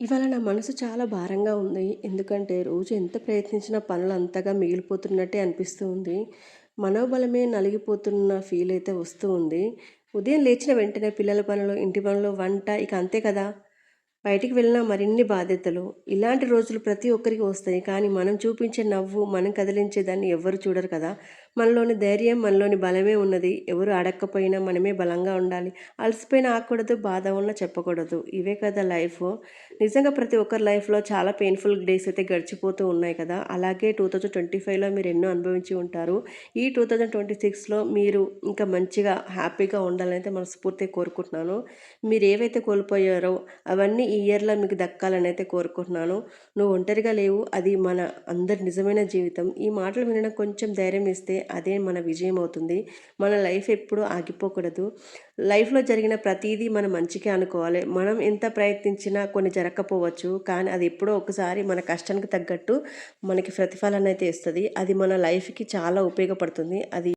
ఇవాళ నా మనసు చాలా భారంగా ఉంది. ఎందుకంటే రోజు ఎంత ప్రయత్నించినా పనులు అంతగా మిగిలిపోతున్నట్టే అనిపిస్తూ ఉంది. మనోబలమే నలిగిపోతున్న ఫీల్ అయితే వస్తూ ఉంది. ఉదయం లేచిన వెంటనే పిల్లల పనులు, ఇంటి పనులు, వంట ఇక అంతే కదా! బయటికి వెళ్ళినా మరిన్ని బాధ్యతలు. ఇలాంటి రోజులు ప్రతి ఒక్కరికి వస్తాయి. కానీ మనం చూపించే నవ్వు, మనం కదిలించే దాన్ని ఎవ్వరు చూడరు కదా! మనలోని ధైర్యం, మనలోని బలమే ఉన్నది. ఎవరు అడక్కపోయినా మనమే బలంగా ఉండాలి. అలసిపోయిన ఆకూడదు బాధ ఉన్నా చెప్పకూడదు. ఇవే కదా లైఫ్. నిజంగా ప్రతి ఒక్కరి లైఫ్‌లో చాలా పెయిన్‌ఫుల్ డేస్ అయితే గడిచిపోతూ ఉన్నాయి కదా! అలాగే 2025లో మీరు ఎన్నో అనుభవించి ఉంటారు. ఈ 2026లో మీరు ఇంకా మంచిగా హ్యాపీగా ఉండాలని అయితే మనస్ఫూర్తిగా కోరుకుంటున్నాను. మీరు ఏవైతే కోల్పోయారో అవన్నీ ఈ ఇయర్‌లో మీకు దక్కాలని అయితే కోరుకుంటున్నాను. నువ్వు ఒంటరిగా లేవు. అది మన అందరి నిజమైన జీవితం. ఈ మాటలు వినడం కొంచెం ధైర్యం ఇస్తే అదే మన విజయం అవుతుంది. మన లైఫ్ ఎప్పుడూ ఆగిపోకూడదు. లైఫ్‌లో జరిగిన ప్రతీదీ మనం మంచికే అనుకోవాలి. మనం ఎంత ప్రయత్నించినా కొన్ని జరగకపోవచ్చు. కానీ అది ఎప్పుడో ఒకసారి మన కష్టానికి తగ్గట్టు మనకి ప్రతిఫలాన్నయితే ఇస్తుంది అది మన లైఫ్‌కి చాలా ఉపయోగపడుతుంది. అది